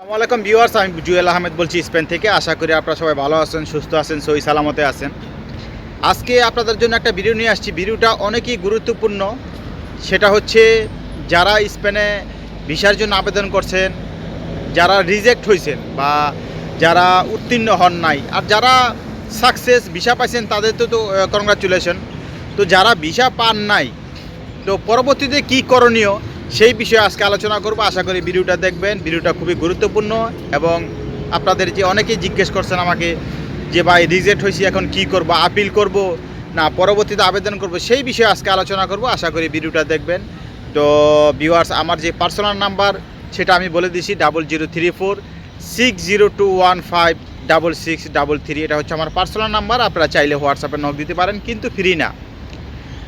আসসালামু আলাইকুম ভিউয়ার্স, আমি জুয়েল আহমেদ বলছি স্পেন থেকে। আশা করি আপনারা সবাই ভালো আছেন, সুস্থ আছেন সহি সালামতে আছেন। আজকে আপনাদের জন্য একটা ভিডিও নিয়ে আসছি। ভিডিওটা অনেকই গুরুত্বপূর্ণ। সেটা হচ্ছে যারা স্পেনে ভিসার জন্য আবেদন করছেন, যারা রিজেক্ট হয়েছেন বা যারা উত্তীর্ণ হন নাই, আর যারা সাকসেস ভিসা পাইছেন তাদের তো তো কংগ্রাচুলেশন তো যারা ভিসা পান নাই, তো পরবর্তীতে কি করণীয়? সেই বিষয়ে আজকে আলোচনা করব। আশা করি ভিডিওটা দেখবেন। ভিডিওটা খুবই গুরুত্বপূর্ণ এবং আপনাদের যে অনেকেই জিজ্ঞেস করছেন আমাকে যে ভাই রিজেক্ট হয়েছি, এখন কি করব, আপিল করব, না, পরবর্তীতে আবেদন করব, সেই বিষয়ে আজকে আলোচনা করব। আশা করি ভিডিওটা দেখবেন। তো ভিউয়ার্স আমার যে পার্সোনাল নাম্বার সেটা আমি বলে দিছি double zero three four six zero two one five double six double three এটা হচ্ছে আমার পার্সোনাল নাম্বার আপনারা চাইলে হোয়াটসঅ্যাপে নক দিতে পারেন, কিন্তু ফ্রি না।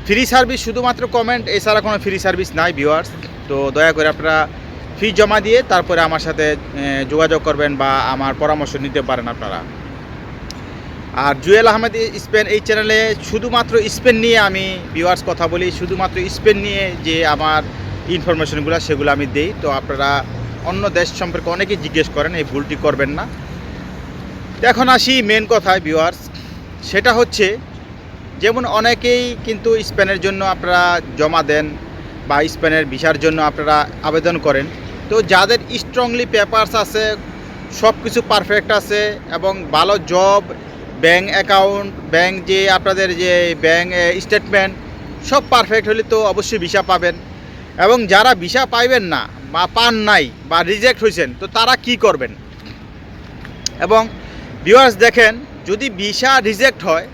ফ্রি সার্ভিস শুধুমাত্র কমেন্ট এছাড়া কোনো ফ্রি সার্ভিস নাই ভিউয়ার্স তো দয়া করে আপনারা ফি জমা দিয়ে তারপরে আমার সাথে যোগাযোগ করবেন বা আমার পরামর্শ নিতে পারেন আপনারা। আর জুয়েল আহমেদ স্পেন এই চ্যানেলে শুধুমাত্র স্পেন নিয়ে আমি ভিউয়ার্স কথা বলি, শুধুমাত্র স্পেন নিয়ে যে আমার ইনফরমেশনগুলো সেগুলো আমি দেই। তো আপনারা অন্য দেশ সম্পর্কে অনেকেই জিজ্ঞেস করেন, এই ভুলটি করবেন না। এখন আসি মেন কথায় ভিউয়ার্স সেটা হচ্ছে, যেমন অনেকেই কিন্তু স্পেনের জন্য আপনারা জমা দেন বা স্পেনের ভিসার জন্য আপনারা আবেদন করেন। তো যাদের স্ট্রংলি পেপারস আছে সব কিছু পারফেক্ট আছে এবং ভালো জব ব্যাঙ্ক অ্যাকাউন্ট ব্যাঙ্ক যে আপনাদের যে ব্যাঙ্ক স্টেটমেন্ট সব পারফেক্ট হলে তো অবশ্যই ভিসা পাবেন। এবং যারা ভিসা পাইবেন না বা পান নাই বা রিজেক্ট হয়েছেন তো তারা কি করবেন? এবং ভিউয়ার্স দেখেন, যদি ভিসা রিজেক্ট হয়,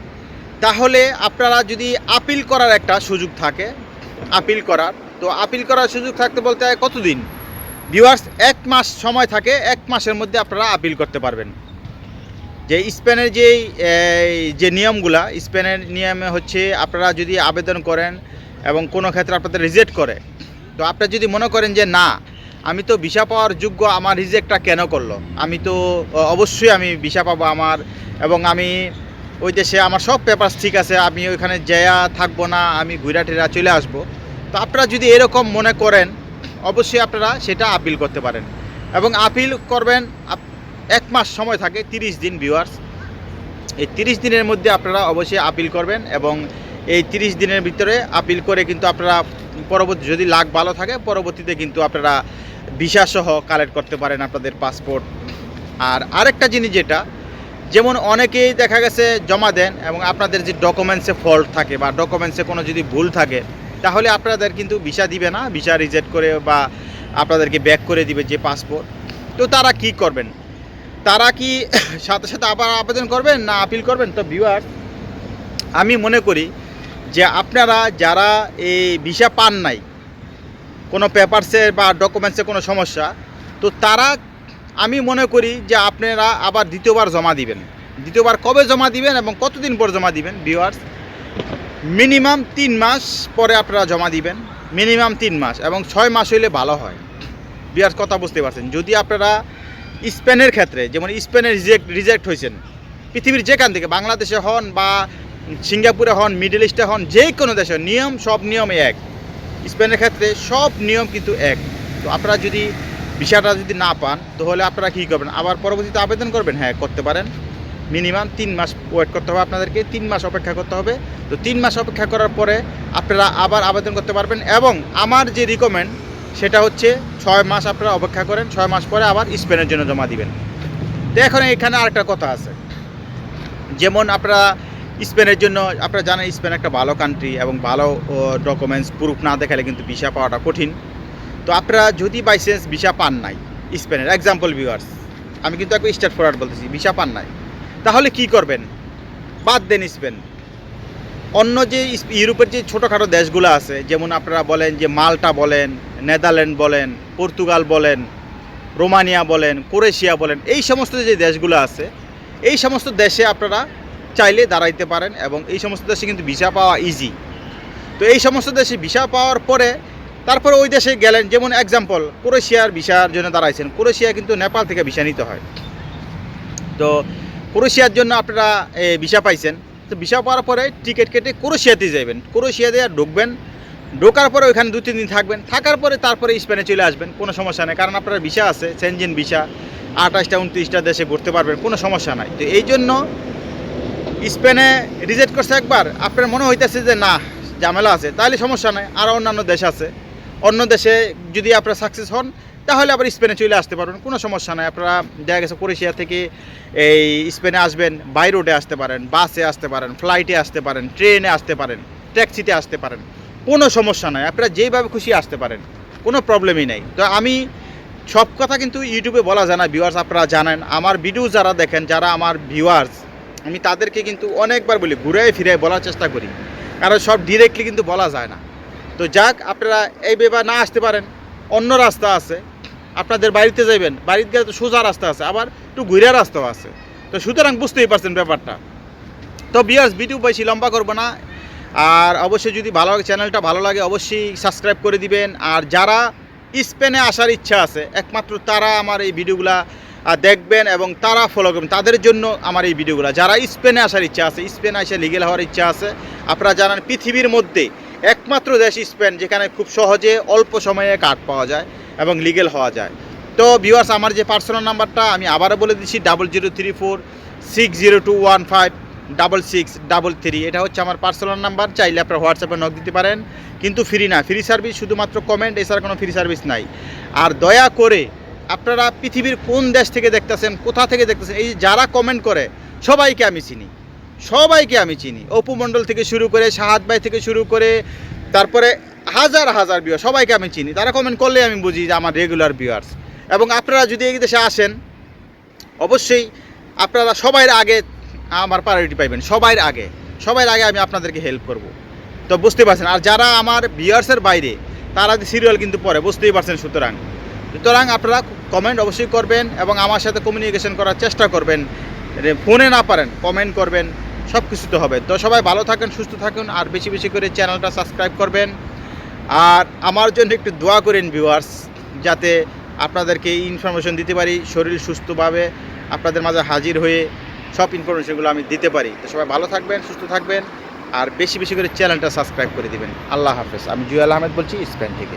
তাহলে আপনারা যদি আপিল করার একটা সুযোগ থাকে আপিল করার তো আপিল করার সুযোগ থাকতে বলতে কতদিন? ভিউয়ার্স এক মাস সময় থাকে এক মাসের মধ্যে আপনারা আপিল করতে পারবেন। যে স্পেনের যে এই, যে নিয়মগুলা স্পেনের নিয়মে হচ্ছে আপনারা যদি আবেদন করেন এবং কোনো ক্ষেত্রে আপনাদের রিজেক্ট করে তো আপনারা যদি মনে করেন যে না আমি তো ভিসা পাওয়ার যোগ্য আমার রিজেক্টটা কেন করল? আমি তো অবশ্যই আমি ভিসা পাবো আমার এবং আমি ওই দেশে আমার সব পেপারস ঠিক আছে আমি ওইখানে যেয়া থাকব না আমি ঘুরা টেরা চলে আসব। তো আপনারা যদি এরকম মনে করেন, অবশ্যই আপনারা সেটা আপিল করতে পারেন। এবং আপিল করবেন এক মাস সময় থাকে, তিরিশ দিন ভিউয়ার্স এই তিরিশ দিনের মধ্যে আপনারা অবশ্যই আপিল করবেন এবং এই তিরিশ দিনের ভিতরে আপিল করে কিন্তু আপনারা পরবর্তী, যদি লাখ ভালো থাকে, পরবর্তীতে কিন্তু আপনারা ভিসা সহ কালেক্ট করতে পারেন আপনাদের পাসপোর্ট আর আরেকটা জিনিস যেটা, যেমন অনেকেই দেখা গেছে জমা দেন এবং আপনাদের যে ডকুমেন্টসে ফল্ট থাকে বা ডকুমেন্টসে কোনো যদি ভুল থাকে তাহলে আপনাদের কিন্তু ভিসা দিবে না, ভিসা রিজেক্ট করে বা আপনাদেরকে ব্যাক করে দিবে যে পাসপোর্ট তো তারা কি করবেন? তারা কি সাথে সাথে আবার আবেদন করবেন না আপিল করবেন? তো ভিউয়ার আমি মনে করি যে আপনারা যারা এই ভিসা পান নাই, কোনো পেপারসে বা ডকুমেন্টসে কোনো সমস্যা, তো তারা, আমি মনে করি যে আপনারা আবার দ্বিতীয়বার জমা দিবেন। দ্বিতীয়বার কবে জমা দিবেন এবং কতদিন পর জমা দিবেন? ভিউয়ার্স মিনিমাম তিন মাস পরে আপনারা জমা দিবেন, মিনিমাম তিন মাস এবং ছয় মাস হইলে ভালো হয়। বিয়ার কথা বুঝতে পারছেন। যদি আপনারা স্পেনের ক্ষেত্রে, যেমন স্পেনে রিজেক্ট রিজেক্ট হয়েছেন, পৃথিবীর যেখান থেকে, বাংলাদেশে হন বা সিঙ্গাপুরে হন, মিডল ইস্টে হন যে কোনো দেশে, নিয়ম, সব নিয়মে এক। স্পেনের ক্ষেত্রে সব নিয়ম কিন্তু এক। তো আপনারা যদি ভিসাটা যদি না পান, তাহলে আপনারা কী করবেন? আবার পরবর্তীতে আবেদন করবেন? হ্যাঁ করতে পারেন। মিনিমাম তিন মাস ওয়েট করতে হবে আপনাদেরকে, তিন মাস অপেক্ষা করতে হবে। তো তিন মাস অপেক্ষা করার পরে আপনারা আবার আবেদন করতে পারবেন এবং আমার যে রিকমেন্ড সেটা হচ্ছে ছয় মাস আপনারা অপেক্ষা করেন, ছয় মাস পরে আবার স্পেনের জন্য জমা দিবেন। তো এখন এখানে আরেকটা কথা আছে। যেমন আপনারা স্পেনের জন্য, আপনারা জানেন স্পেন একটা ভালো কান্ট্রি এবং ভালো ডকুমেন্টস প্রুফ না দেখালে কিন্তু ভিসা পাওয়াটা কঠিন। তো আপনারা যদি বাই চান্স ভিসা পান নাই, স্পেনের এক্সাম্পল ভিউয়ার্স আমি কিন্তু একবার স্টার্ট ফরওয়ার্ড বলতেছি ভিসা পান নাই তাহলে কি করবেন? বাদ দেন স্পেন অন্য যে ইউরোপের যে ছোটোখাটো দেশগুলো আছে, যেমন আপনারা বলেন যে মাল্টা বলেন, নেদারল্যান্ড বলেন, পর্তুগাল বলেন, রোমানিয়া বলেন, ক্রোয়েশিয়া বলেন, এই সমস্ত যে দেশগুলো আছে, এই সমস্ত দেশে আপনারা চাইলে দাঁড়াইতে পারেন এবং এই সমস্ত দেশে কিন্তু ভিসা পাওয়া ইজি তো এই সমস্ত দেশে ভিসা পাওয়ার পরে, তারপরে ওই দেশে গেলেন, যেমন এক্সাম্পল ক্রোয়েশিয়ার ভিসার জন্য দাঁড়াইছেন। ক্রোয়েশিয়া কিন্তু নেপাল থেকে ভিসা নিতে হয়। তো ক্রোয়েশিয়ার জন্য আপনারা ভিসা পাইছেন। তো ভিসা পাওয়ার পরে টিকিট কেটে ক্রোয়েশিয়াতে যাবেন ক্রোয়েশিয়াতে আর ঢুকবেন। ঢোকার পরে ওইখানে দু, তিন দিন থাকবেন। থাকার পরে তারপরে স্পেনে চলে আসবেন। কোনো সমস্যা নেই। কারণ আপনার ভিসা আছে সেনজেন ভিসা। আঠাশটা, উনত্রিশটা দেশে ঘুরতে পারবেন। কোনো সমস্যা নাই। তো এই জন্য স্পেনে রিজেক্ট করছে একবার। আপনার মনে হইতেছে যে না, ঝামেলা আছে। তাহলে সমস্যা নাই। আরও অন্যান্য দেশ আছে। অন্য দেশে যদি আপনারা সাকসেস হন তাহলে আবার স্পেনে চলে আসতে পারবেন, কোনো সমস্যা নাই। আপনারা দেখা গেছে ক্রোয়েশিয়া থেকে এই স্পেনে আসবেন বাই রোডে আসতে পারেন, বাসে আসতে পারেন ফ্লাইটে আসতে পারেন, ট্রেনে আসতে পারেন ট্যাক্সিতে আসতে পারেন, কোনো সমস্যা নাই। আপনারা যেইভাবে খুশি আসতে পারেন, কোনো প্রবলেমই নেই। তো আমি সব কথা কিন্তু ইউটিউবে বলা যায় না ভিউয়ার্স আপনারা জানেন। আমার ভিডিও যারা দেখেন, যারা আমার ভিউয়ার্স আমি তাদেরকে কিন্তু অনেকবার বলি ঘুরে ফিরে বলার চেষ্টা করি। কারণ সব ডিরেক্টলি কিন্তু বলা যায় না। তো যাক, আপনারা এই ব্যাপার না আসতে পারেন, অন্য রাস্তা আছে। আপনাদের বাড়িতে যাবেন বাড়িতে গেলে তো সোজা রাস্তা আছে, আবার একটু ঘুরে রাস্তাও আছে। তো সুতরাং বুঝতেই পারছেন ব্যাপারটা। তো বিয়ার্স ভিডিও বেশি লম্বা করব না। আর অবশ্যই যদি ভালো লাগে চ্যানেলটা ভালো লাগে, অবশ্যই সাবস্ক্রাইব করে দিবেন। আর যারা স্পেনে আসার ইচ্ছা আছে, একমাত্র তারা আমার এই ভিডিওগুলা দেখবেন এবং তারা ফলো করবেন। তাদের জন্য আমার এই ভিডিওগুলো। যারা স্পেনে আসার ইচ্ছা আছে, স্পেনে এসে লিগেল হওয়ার ইচ্ছা আছে, আপনারা জানেন পৃথিবীর মধ্যে একমাত্র দেশ স্পেন, যেখানে খুব সহজে অল্প সময়ে কার্ড পাওয়া যায়। এবং লিগেল হওয়া যায়। তো ভিউয়ার্স আমার যে পার্সোনাল নাম্বারটা আমি আবারও বলে দিচ্ছি double zero three four six zero two one five double six double three এটা হচ্ছে আমার পার্সোনাল নাম্বার চাইলে আপনারা হোয়াটসঅ্যাপে নক দিতে পারেন। কিন্তু ফ্রি না ফ্রি সার্ভিস শুধুমাত্র কমেন্ট এছাড়া কোনো ফ্রি সার্ভিস নাই। আর দয়া করে আপনারা পৃথিবীর কোন দেশ থেকে দেখতেছেন, কোথা থেকে দেখতেছেন, এই যারা কমেন্ট করে, সবাইকে আমি চিনি। সবাইকে আমি চিনি। অপু মণ্ডল থেকে শুরু করে, শাহাদ ভাই থেকে শুরু করে, তারপরে হাজার হাজার ভিউয়ার সবাইকে আমি চিনি। তারা কমেন্ট করলে আমি বুঝি যে আমার রেগুলার ভিউয়ার্স এবং আপনারা যদি এই দেশে আসেন, অবশ্যই আপনারা সবার আগে আমার প্রায়োরিটি পাইবেন সবার আগে। সবার আগে আমি আপনাদেরকে হেল্প করব। তো বুঝতে পারছেন? আর যারা আমার ভিউয়ার্সের বাইরে, তারা সিরিয়াল কিন্তু পরে বুঝতেই পারছেন সুতরাং। সুতরাং আপনারা কমেন্ট অবশ্যই করবেন এবং আমার সাথে কমিউনিকেশন করার চেষ্টা করবেন। ফোনে না পারেন কমেন্ট করবেন সব কিছুতে হবে। তো সবাই ভালো থাকেন, সুস্থ থাকুন, আর বেশি বেশি করে চ্যানেলটা সাবস্ক্রাইব করবেন। আর আমার জন্য একটু দোয়া করেন ভিউয়ার্স যাতে আপনাদেরকে ইনফরমেশন দিতে পারি, শরীর সুস্থভাবে আপনাদের মাঝে হাজির হয়ে সব ইনফরমেশনগুলো আমি দিতে পারি। তো সবাই ভালো থাকবেন, সুস্থ থাকবেন, আর বেশি বেশি করে চ্যানেলটা সাবস্ক্রাইব করে দিবেন। আল্লাহ হাফেজ। আমি জুয়েল আহমেদ বলছি, স্পেন থেকে।